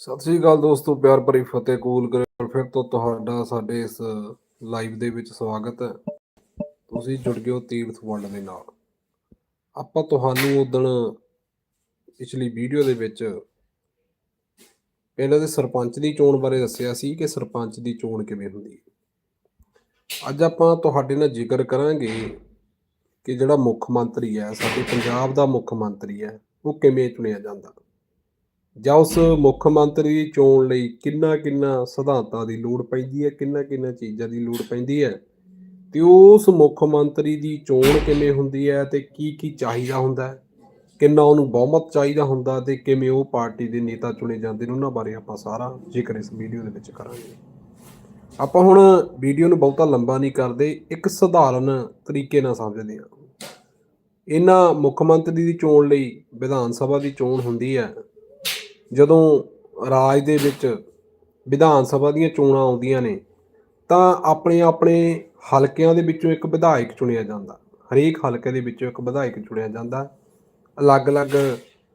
ਸਤਿ ਸ੍ਰੀ ਅਕਾਲ ਦੋਸਤੋ, ਪਿਆਰ ਭਰੀ ਫਤਿਹ ਕੂਲ ਕਰੇ ਫਿਰ ਤੋਂ ਤੁਹਾਡਾ ਸਾਡੇ ਇਸ ਲਾਈਵ ਦੇ ਵਿੱਚ ਸਵਾਗਤ ਹੈ। ਤੁਸੀਂ ਜੁੜ ਗਏ ਹੋ ਤੀਰਥ ਵੰਡ ਦੇ ਨਾਲ। ਆਪਾਂ ਤੁਹਾਨੂੰ ਉਦਣ ਪਿਛਲੀ ਵੀਡੀਓ ਦੇ ਵਿੱਚ ਪਿੰਡ ਦੇ ਸਰਪੰਚ ਦੀ ਚੋਣ ਬਾਰੇ ਦੱਸਿਆ ਸੀ ਕਿ ਸਰਪੰਚ ਦੀ ਚੋਣ ਕਿਵੇਂ ਹੁੰਦੀ ਹੈ। ਅੱਜ ਆਪਾਂ ਤੁਹਾਡੇ ਨਾਲ ਜ਼ਿਕਰ ਕਰਾਂਗੇ ਕਿ ਜਿਹੜਾ ਮੁੱਖ ਮੰਤਰੀ ਹੈ, ਸਾਡੇ ਪੰਜਾਬ ਦਾ ਮੁੱਖ ਮੰਤਰੀ ਹੈ, ਉਹ ਕਿਵੇਂ ਚੁਣਿਆ ਜਾਂਦਾ। ਜਾਂ ਉਸ ਮੁੱਖ ਮੰਤਰੀ ਦੀ ਚੋਣ ਲਈ ਕਿੰਨਾ ਕਿੰਨਾ ਸਿਧਾਂਤਾਂ ਦੀ ਲੋੜ ਪੈਂਦੀ ਹੈ, ਕਿੰਨਾ ਕਿੰਨਾ ਚੀਜ਼ਾਂ ਦੀ ਲੋੜ ਪੈਂਦੀ ਹੈ? ਤੇ ਉਸ ਮੁੱਖ ਮੰਤਰੀ ਦੀ ਚੋਣ ਕਿਵੇਂ ਹੁੰਦੀ ਹੈ ਤੇ ਕੀ ਕੀ ਚਾਹੀਦਾ ਹੁੰਦਾ ਹੈ? ਕਿੰਨਾ ਉਹਨੂੰ ਬਹੁਮਤ ਚਾਹੀਦਾ ਹੁੰਦਾ ਤੇ ਕਿਵੇਂ ਉਹ ਪਾਰਟੀ ਦੇ ਨੇਤਾ ਚੁਣੇ ਜਾਂਦੇ ਨੇ, ਉਹਨਾਂ ਬਾਰੇ ਆਪਾਂ ਸਾਰਾ ਜ਼ਿਕਰ ਇਸ ਵੀਡੀਓ ਦੇ ਵਿੱਚ ਕਰਾਂਗੇ। ਆਪਾਂ ਹੁਣ ਵੀਡੀਓ ਨੂੰ ਬਹੁਤਾ ਲੰਬਾ ਨਹੀਂ ਕਰਦੇ, ਇੱਕ ਸਧਾਰਨ ਤਰੀਕੇ ਨਾਲ ਸਮਝਦੇ ਹਾਂ। ਇਹਨਾਂ ਮੁੱਖ ਮੰਤਰੀ ਦੀ ਚੋਣ ਲਈ ਵਿਧਾਨ ਸਭਾ ਦੀ ਚੋਣ ਹੁੰਦੀ ਹੈ ਜਦੋਂ ਰਾਜ ਦੇ ਵਿੱਚ ਵਿਧਾਨ ਸਭਾ ਦੀਆਂ ਚੋਣਾਂ ਆਉਂਦੀਆਂ ਨੇ, ਤਾਂ ਆਪਣੇ ਆਪਣੇ ਹਲਕਿਆਂ ਦੇ ਵਿੱਚੋਂ ਇੱਕ ਵਿਧਾਇਕ ਚੁਣਿਆ ਜਾਂਦਾ। ਹਰੇਕ ਹਲਕੇ ਦੇ ਵਿੱਚੋਂ ਇੱਕ ਵਿਧਾਇਕ ਚੁਣਿਆ ਜਾਂਦਾ। ਅਲੱਗ-ਅਲੱਗ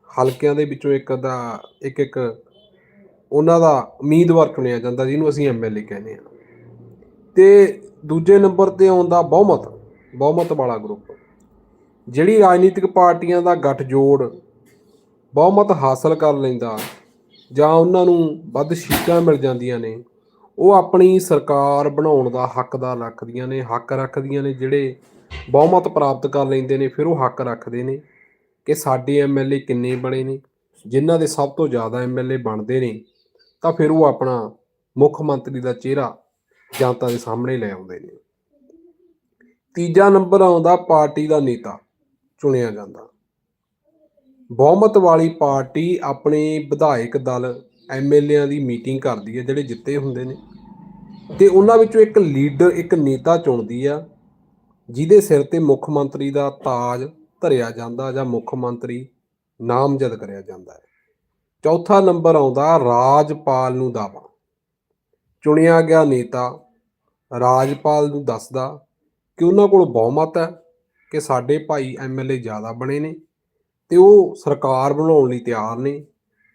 ਹਲਕਿਆਂ ਦੇ ਵਿੱਚੋਂ ਇੱਕ ਦਾ, ਇੱਕ ਇੱਕ ਉਹਨਾਂ ਦਾ ਉਮੀਦਵਾਰ ਚੁਣਿਆ ਜਾਂਦਾ, ਜਿਹਨੂੰ ਅਸੀਂ ਐਮਐਲਏ ਕਹਿੰਦੇ ਆ ਤੇ ਦੂਜੇ ਨੰਬਰ ਤੇ ਆਉਂਦਾ ਬਹੁਮਤ ਬਹੁਮਤ ਵਾਲਾ ਗਰੁੱਪ। ਜਿਹੜੀ ਰਾਜਨੀਤਿਕ ਪਾਰਟੀਆਂ ਦਾ ਗੱਠਜੋੜ ਬਹੁਮਤ ਹਾਸਲ ਕਰ ਲੈਂਦਾ। ਜਾਂ ਉਹਨਾਂ ਨੂੰ ਵੱਧ ਸੀਟਾਂ ਮਿਲ ਜਾਂਦੀਆਂ ਨੇ। ਉਹ ਆਪਣੀ ਸਰਕਾਰ ਬਣਾਉਣ ਦਾ ਹੱਕਦਾਰ ਰੱਖਦੀਆਂ ਨੇ, ਹੱਕ ਰੱਖਦੀਆਂ ਨੇ ਜਿਹੜੇ ਬਹੁਮਤ ਪ੍ਰਾਪਤ ਕਰ ਲੈਂਦੇ ਨੇ, ਫਿਰ ਉਹ ਹੱਕ ਰੱਖਦੇ ਨੇ ਕਿ ਸਾਡੇ ਐਮਐਲਏ ਕਿੰਨੇ ਬਣੇ ਨੇ। ਜਿਨ੍ਹਾਂ ਦੇ ਸਭ ਤੋਂ ਜ਼ਿਆਦਾ ਐਮਐਲਏ ਬਣਦੇ ਨੇ, ਤਾਂ ਫਿਰ ਉਹ ਆਪਣਾ ਮੁੱਖ ਮੰਤਰੀ ਦਾ ਚਿਹਰਾ ਜਨਤਾ ਦੇ ਸਾਹਮਣੇ ਲੈ ਆਉਂਦੇ ਨੇ। ਤੀਜਾ ਨੰਬਰ ਆਉਂਦਾ ਪਾਰਟੀ ਦਾ ਨੇਤਾ, ਚੁਣਿਆ ਜਾਂਦਾ। ਬਹੁਮਤ ਵਾਲੀ ਪਾਰਟੀ ਆਪਣੇ ਵਿਧਾਇਕ ਦਲ ਐਮਐਲਏਆਂ ਦੀ ਮੀਟਿੰਗ ਕਰਦੀ ਹੈ, ਜਿਹੜੇ ਜਿੱਤੇ ਹੁੰਦੇ ਨੇ। ਤੇ ਉਹਨਾਂ ਵਿੱਚੋਂ ਇੱਕ ਲੀਡਰ, ਇੱਕ ਨੇਤਾ ਚੁਣਦੀ ਆ, ਜਿਹਦੇ ਸਿਰ ਤੇ ਮੁੱਖ ਮੰਤਰੀ ਦਾ ਤਾਜ ਧਰਿਆ ਜਾਂਦਾ ਜਾਂ ਮੁੱਖ ਮੰਤਰੀ ਨਾਮਜ਼ਦ ਕਰਿਆ ਜਾਂਦਾ ਹੈ। ਚੌਥਾ ਨੰਬਰ ਆਉਂਦਾ, ਰਾਜਪਾਲ ਨੂੰ ਦਾਵਾ ਚੁਣਿਆ ਗਿਆ ਨੇਤਾ ਰਾਜਪਾਲ ਨੂੰ ਦੱਸਦਾ ਕਿ ਉਹਨਾਂ ਕੋਲ ਬਹੁਮਤ ਹੈ, ਕਿ ਸਾਡੇ ਭਾਈ ਐਮਐਲਏ ਜ਼ਿਆਦਾ ਬਣੇ ਨੇ। ਤੇ ਉਹ ਸਰਕਾਰ ਬਣਾਉਣ ਲਈ ਤਿਆਰ ਨੇ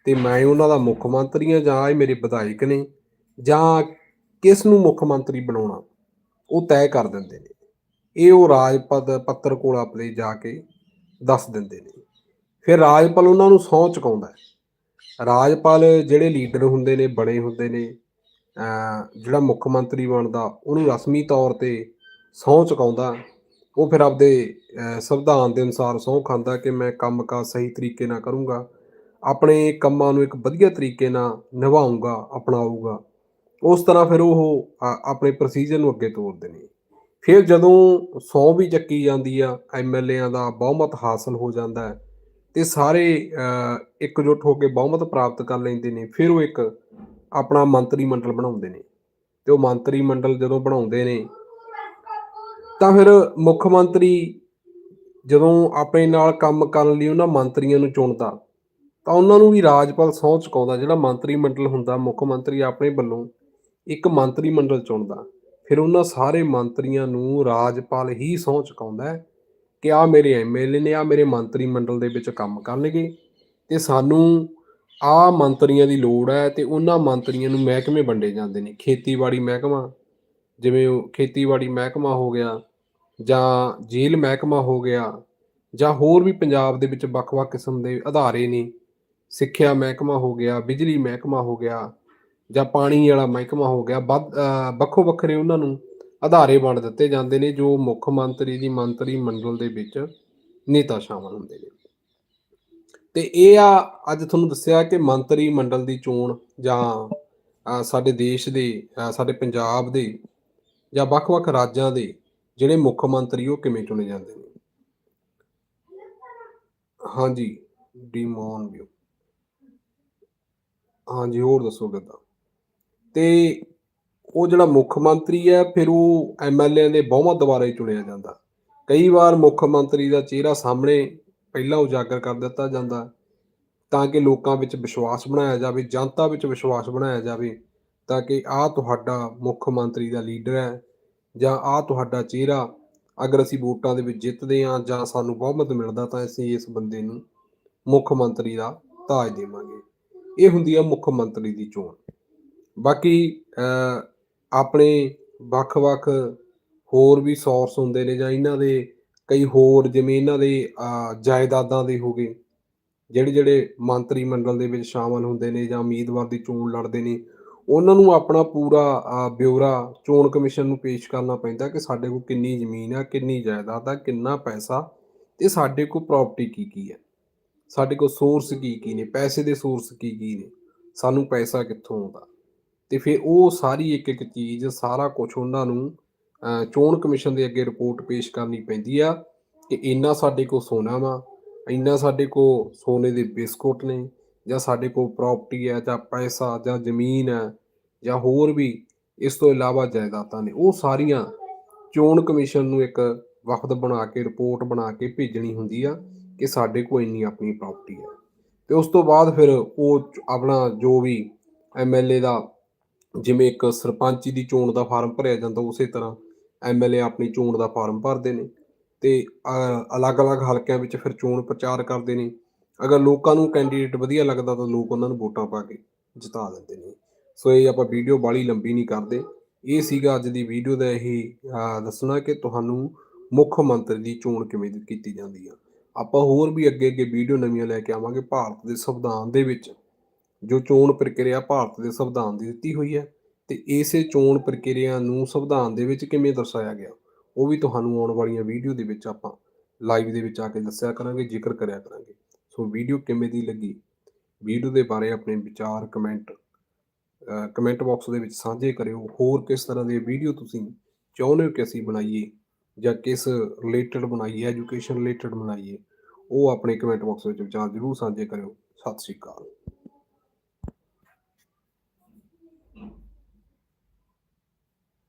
ਤੇ ਮੈਂ ਉਹਨਾਂ ਦਾ ਮੁੱਖ ਮੰਤਰੀ ਹਾਂ ਜਾਂ ਇਹ ਮੇਰੇ ਵਿਧਾਇਕ ਨੇ ਜਾਂ ਕਿਸ ਨੂੰ ਮੁੱਖ ਮੰਤਰੀ ਬਣਾਉਣਾ, ਉਹ ਤੈਅ ਕਰ ਦਿੰਦੇ ਨੇ। ਇਹ ਉਹ ਰਾਜਪਦ ਪੱਤਰ ਕੋਲ ਆਪਣੇ ਜਾ ਕੇ ਦੱਸ ਦਿੰਦੇ ਨੇ। ਫਿਰ ਰਾਜਪਾਲ ਉਹਨਾਂ ਨੂੰ ਸਹੁੰ ਚੁਕਾਉਂਦਾ ਹੈ। ਰਾਜਪਾਲ ਜਿਹੜੇ ਲੀਡਰ ਹੁੰਦੇ ਨੇ, ਬਣੇ ਹੁੰਦੇ ਨੇ ਜਿਹੜਾ ਮੁੱਖ ਮੰਤਰੀ ਬਣਦਾ, ਉਹਨੂੰ ਰਸਮੀ ਤੌਰ ਤੇ ਸਹੁੰ ਚੁਕਾਉਂਦਾ। ਉਹ ਫਿਰ ਆਪਦੇ ਸੰਵਿਧਾਨ ਦੇ ਅਨੁਸਾਰ ਸਹੁੰ ਖਾਂਦਾ ਕਿ ਮੈਂ ਕੰਮ ਕਾ ਸਹੀ ਤਰੀਕੇ ਨਾਲ ਕਰੂੰਗਾ ਆਪਣੇ ਕੰਮਾਂ ਨੂੰ ਇੱਕ ਵਧੀਆ ਤਰੀਕੇ ਨਾਲ ਨਿਭਾਉਂਗਾ ਅਪਣਾਊਗਾ। ਉਸ ਤਰ੍ਹਾਂ ਫਿਰ ਉਹ ਆਪਣੇ ਪ੍ਰੋਸੀਜਰ ਨੂੰ ਅੱਗੇ ਤੋਰਦੇ ਨੇ। ਫਿਰ ਜਦੋਂ ਸਹੁੰ ਵੀ ਚੱਕੀ ਜਾਂਦੀ ਆ ਐਮਐਲਏਆਂ ਦਾ ਬਹੁਮਤ ਹਾਸਲ ਹੋ ਜਾਂਦਾ ਹੈ ਤੇ ਸਾਰੇ ਅਹ, ਇਕਜੁੱਟ ਹੋ ਕੇ ਬਹੁਮਤ ਪ੍ਰਾਪਤ ਕਰ ਲੈਂਦੇ ਨੇ ਫਿਰ ਉਹ ਇੱਕ ਆਪਣਾ ਮੰਤਰੀ ਮੰਡਲ ਬਣਾਉਂਦੇ ਨੇ। ਤੇ ਉਹ ਮੰਤਰੀ ਮੰਡਲ ਜਦੋਂ ਬਣਾਉਂਦੇ ਨੇ ਤਾਂ ਫਿਰ ਮੁੱਖ ਮੰਤਰੀ ਜਦੋਂ ਆਪਣੇ ਨਾਲ ਕੰਮ ਕਰਨ ਲਈ ਉਹਨਾਂ ਮੰਤਰੀਆਂ ਨੂੰ ਚੁਣਦਾ, ਤਾਂ ਉਹਨਾਂ ਨੂੰ ਵੀ ਰਾਜਪਾਲ ਸਹੁੰ ਚੁਕਾਉਂਦਾ, ਜਿਹੜਾ ਮੰਤਰੀ ਮੰਡਲ ਹੁੰਦਾ, ਮੁੱਖ ਮੰਤਰੀ ਆਪਣੇ ਵੱਲੋਂ ਇੱਕ ਮੰਤਰੀ ਮੰਡਲ ਚੁਣਦਾ। ਫਿਰ ਉਹਨਾਂ ਸਾਰੇ ਮੰਤਰੀਆਂ ਨੂੰ ਰਾਜਪਾਲ ਹੀ ਸਹੁੰ ਚੁਕਾਉਂਦਾ ਹੈ ਕਿ ਆ ਮੇਰੇ ਐਮਐਲਏ ਨੇ ਆ ਮੇਰੇ ਮੰਤਰੀ ਮੰਡਲ ਦੇ ਵਿੱਚ ਕੰਮ ਕਰਨਗੇ ਤੇ ਸਾਨੂੰ ਆ ਮੰਤਰੀਆਂ ਦੀ ਲੋੜ ਹੈ ਤੇ ਉਹਨਾਂ ਮੰਤਰੀਆਂ ਨੂੰ ਮਹਿਕਮੇ ਵੰਡੇ ਜਾਂਦੇ ਨੇ। ਖੇਤੀਬਾੜੀ ਮਹਿਕਮਾ, ਜਿਵੇਂ ਉਹ ਖੇਤੀਬਾੜੀ ਮਹਿਕਮਾ ਹੋ ਗਿਆ ਜਾਂ ਜੇਲ੍ਹ ਮਹਿਕਮਾ ਹੋ ਗਿਆ ਜਾਂ ਹੋਰ ਵੀ ਪੰਜਾਬ ਦੇ ਵਿੱਚ ਵੱਖ-ਵੱਖ ਕਿਸਮ ਦੇ ਅਧਾਰੇ ਨੇ, ਸਿੱਖਿਆ ਮਹਿਕਮਾ ਹੋ ਗਿਆ, ਬਿਜਲੀ ਮਹਿਕਮਾ ਹੋ ਗਿਆ ਜਾਂ ਪਾਣੀ ਵਾਲਾ ਮਹਿਕਮਾ ਹੋ ਗਿਆ, ਵੱਧ- ਵੱਖੋ ਵੱਖਰੇ ਉਹਨਾਂ ਨੂੰ ਅਧਾਰੇ ਵੰਡ ਦਿੱਤੇ ਜਾਂਦੇ ਨੇ, ਜੋ ਮੁੱਖ ਮੰਤਰੀ ਦੀ ਮੰਤਰੀ ਮੰਡਲ ਦੇ ਵਿੱਚ ਨੇਤਾ ਸ਼ਾਮਲ ਹੁੰਦੇ ਨੇ। ਤੇ ਇਹ ਆ, ਅੱਜ ਤੁਹਾਨੂੰ ਦੱਸਿਆ ਕਿ ਮੰਤਰੀ ਮੰਡਲ ਦੀ ਚੋਣ ਜਾਂ ਸਾਡੇ ਦੇਸ਼ ਦੇ ਸਾਡੇ ਪੰਜਾਬ ਦੇ ਜਾਂ ਵੱਖ-ਵੱਖ ਰਾਜਾਂ ਦੇ ਜਿਹੜੇ ਮੁੱਖ ਮੰਤਰੀ ਉਹ ਕਿਵੇਂ ਚੁਣੇ ਜਾਂਦੇ ਨੇ? ਹਾਂਜੀ ਡੀਮੋਨ ਵਿਊ ਹਾਂਜੀ, ਹੋਰ ਦੱਸੋ ਕਿੱਦਾਂ? ਤੇ ਉਹ ਜਿਹੜਾ ਮੁੱਖ ਮੰਤਰੀ ਹੈ, ਫਿਰ ਉਹ ਐਮਐਲਏ ਦੇ ਬਹੁਮਤ ਦੁਆਰਾ ਹੀ ਚੁਣਿਆ ਜਾਂਦਾ। ਕਈ ਵਾਰ ਮੁੱਖ ਮੰਤਰੀ ਦਾ ਚਿਹਰਾ ਸਾਹਮਣੇ ਪਹਿਲਾਂ ਉਜਾਗਰ ਕਰ ਦਿੱਤਾ ਜਾਂਦਾ, ਤਾਂ ਕਿ ਲੋਕਾਂ ਵਿੱਚ ਵਿਸ਼ਵਾਸ ਬਣਾਇਆ ਜਾਵੇ, ਜਨਤਾ ਵਿੱਚ ਵਿਸ਼ਵਾਸ ਬਣਾਇਆ ਜਾਵੇ, ਤਾਂ ਕਿ ਆਹ ਤੁਹਾਡਾ ਮੁੱਖ ਮੰਤਰੀ ਦਾ ਲੀਡਰ ਹੈ ਜਾਂ ਆਹ ਤੁਹਾਡਾ ਚਿਹਰਾ ਅਗਰ ਅਸੀਂ ਵੋਟਾਂ ਦੇ ਵਿੱਚ ਜਿੱਤਦੇ ਹਾਂ ਜਾਂ ਸਾਨੂੰ ਬਹੁਮਤ ਮਿਲਦਾ ਤਾਂ ਅਸੀਂ ਇਸ ਬੰਦੇ ਨੂੰ ਮੁੱਖ ਮੰਤਰੀ ਦਾ ਤਾਜ ਦੇਵਾਂਗੇ। ਇਹ ਹੁੰਦੀ ਆ ਮੁੱਖ ਮੰਤਰੀ ਦੀ ਚੋਣ। ਬਾਕੀ ਆਪਣੇ ਵੱਖ-ਵੱਖ ਹੋਰ ਵੀ ਸੋਰਸ ਹੁੰਦੇ ਨੇ ਜਾਂ ਇਹਨਾਂ ਦੇ ਕਈ ਹੋਰ ਜਿਵੇਂ ਇਹਨਾਂ ਦੇ ਜਾਇਦਾਦਾਂ ਦੇ ਹੋ ਗਏ ਜਿਹੜੇ ਜਿਹੜੇ ਮੰਤਰੀ ਮੰਡਲ ਦੇ ਵਿੱਚ ਸ਼ਾਮਲ ਹੁੰਦੇ ਨੇ ਜਾਂ ਉਮੀਦਵਾਰ ਦੀ ਚੋਣ ਲੜਦੇ ਨੇ ਉਹਨਾਂ ਨੂੰ ਆਪਣਾ ਪੂਰਾ ਅਹ, ਬਿਊਰਾ ਚੋਣ ਕਮਿਸ਼ਨ ਨੂੰ ਪੇਸ਼ ਕਰਨਾ ਪੈਂਦਾ ਕਿ ਸਾਡੇ ਕੋਲ ਕਿੰਨੀ ਜ਼ਮੀਨ ਆ ਕਿੰਨੀ ਜਾਇਦਾਦ ਆ ਕਿੰਨਾ ਪੈਸਾ ਤੇ ਸਾਡੇ ਕੋਲ ਪ੍ਰਾਪਰਟੀ ਕੀ ਕੀ ਹੈ ਸਾਡੇ ਕੋਲ ਸੋਰਸ ਕੀ ਕੀ ਨੇ ਪੈਸੇ ਦੇ ਸੋਰਸ ਕੀ ਕੀ ਨੇ ਸਾਨੂੰ ਪੈਸਾ ਕਿੱਥੋਂ ਆਉਂਦਾ। ਤੇ ਫਿਰ ਉਹ ਸਾਰੀ ਇੱਕ ਇੱਕ ਚੀਜ਼ ਸਾਰਾ ਕੁਝ ਉਹਨਾਂ ਨੂੰ ਚੋਣ ਕਮਿਸ਼ਨ ਦੇ ਅੱਗੇ ਰਿਪੋਰਟ ਪੇਸ਼ ਕਰਨੀ ਪੈਂਦੀ ਆ ਕਿ ਇੰਨਾ ਸਾਡੇ ਕੋਲ ਸੋਨਾ ਵਾ ਇੰਨਾ ਸਾਡੇ ਕੋਲ ਸੋਨੇ ਦੇ ਬਿਸਕੁਟ ਨੇ ਜਾਂ ਸਾਡੇ ਕੋਲ ਪ੍ਰਾਪਰਟੀ ਹੈ ਜਾਂ ਪੈਸਾ ਜਾਂ ਜ਼ਮੀਨ ਹੈ ਜਾਂ ਹੋਰ ਵੀ ਇਸ ਤੋਂ ਇਲਾਵਾ ਜਾਇਦਾਦਾਂ ਨੇ, ਉਹ ਸਾਰੀਆਂ ਚੋਣ ਕਮਿਸ਼ਨ ਨੂੰ ਇੱਕ ਵਕਤ ਬਣਾ ਕੇ ਰਿਪੋਰਟ ਬਣਾ ਕੇ ਭੇਜਣੀ ਹੁੰਦੀ ਆ ਕਿ ਸਾਡੇ ਕੋਲ ਇੰਨੀ ਆਪਣੀ ਪ੍ਰਾਪਰਟੀ ਹੈ। ਤੇ ਉਸ ਤੋਂ ਬਾਅਦ ਫਿਰ ਉਹ ਆਪਣਾ ਜੋ ਵੀ ਐਮਐਲਏ ਦਾ ਜਿਵੇਂ ਇੱਕ ਸਰਪੰਚੀ ਦੀ ਚੋਣ ਦਾ ਫਾਰਮ ਭਰਿਆ ਜਾਂਦਾ ਉਸੇ ਤਰ੍ਹਾਂ ਐਮਐਲਏ ਆਪਣੀ ਚੋਣ ਦਾ ਫਾਰਮ ਭਰਦੇ ਨੇ ਤੇ ਅਲੱਗ-ਅਲੱਗ ਹਲਕਿਆਂ ਵਿੱਚ ਫਿਰ ਚੋਣ ਪ੍ਰਚਾਰ ਕਰਦੇ ਨੇ। ਅਗਰ ਲੋਕਾਂ ਨੂੰ ਕੈਂਡੀਡੇਟ ਵਧੀਆ ਲੱਗਦਾ ਤਾਂ ਲੋਕ ਉਹਨਾਂ ਨੂੰ ਵੋਟਾਂ ਪਾ ਕੇ ਜਿਤਾ ਦਿੰਦੇ ਨੇ। ਸੋ ਇਹ ਆਪਾਂ ਵੀਡੀਓ ਬਾਲੀ ਲੰਬੀ ਨਹੀਂ ਕਰਦੇ। ਇਹ ਸੀਗਾ ਅੱਜ ਦੀ ਵੀਡੀਓ ਦਾ ਇਹ ਦੱਸਣਾ ਕਿ ਤੁਹਾਨੂੰ ਮੁੱਖ ਮੰਤਰੀ ਦੀ ਚੋਣ ਕਿਵੇਂ ਕੀਤੀ ਜਾਂਦੀ ਆ। ਆਪਾਂ ਹੋਰ ਵੀ ਅੱਗੇ ਅੱਗੇ ਵੀਡੀਓ ਨਵੀਆਂ ਲੈ ਕੇ ਆਵਾਂਗੇ ਭਾਰਤ ਦੇ ਸੰਵਿਧਾਨ ਦੇ ਵਿੱਚ, ਜੋ ਚੋਣ ਪ੍ਰਕਿਰਿਆ ਭਾਰਤ ਦੇ ਸੰਵਿਧਾਨ ਦੀ ਦਿੱਤੀ ਹੋਈ ਹੈ ਤੇ ਇਸੇ ਚੋਣ ਪ੍ਰਕਿਰਿਆ ਨੂੰ ਸੰਵਿਧਾਨ ਦੇ ਵਿੱਚ ਕਿਵੇਂ ਦਰਸਾਇਆ ਗਿਆ, ਉਹ ਵੀ ਤੁਹਾਨੂੰ ਆਉਣ ਵਾਲੀਆਂ ਵੀਡੀਓ ਦੇ ਵਿੱਚ ਆਪਾਂ ਲਾਈਵ ਦੇ ਵਿੱਚ ਆ ਕੇ ਦੱਸਿਆ ਕਰਾਂਗੇ, ਜ਼ਿਕਰ ਕਰਿਆ ਕਰਾਂਗੇ। ਸੋ ਵੀਡੀਓ ਕਿਵੇਂ ਦੀ ਲੱਗੀ? ਵੀਡੀਓ ਦੇ ਬਾਰੇ ਆਪਣੇ ਵਿਚਾਰ ਕਮੈਂਟ ਕਮੈਂਟ ਬਾਕਸ ਦੇ ਵਿੱਚ ਸਾਂਝੇ ਕਰਿਓ। ਹੋਰ ਕਿਸ ਤਰ੍ਹਾਂ ਦੇ ਵੀਡੀਓ ਤੁਸੀਂ ਚਾਹੁੰਦੇ ਹੋ ਕਿ ਅਸੀਂ ਬਣਾਈਏ ਜਾਂ ਕਿਸ ਰਿਲੇਟਡ ਬਣਾਈਏ ਐਜੂਕੇਸ਼ਨ ਰਿਲੇਟਡ ਬਣਾਈਏ, ਉਹ ਆਪਣੇ ਕਮੈਂਟ ਬਾਕਸ ਵਿੱਚ ਵਿਚਾਰ ਜ਼ਰੂਰ ਸਾਂਝੇ ਕਰਿਓ। ਸਤਿ ਸ਼੍ਰੀ ਅਕਾਲ।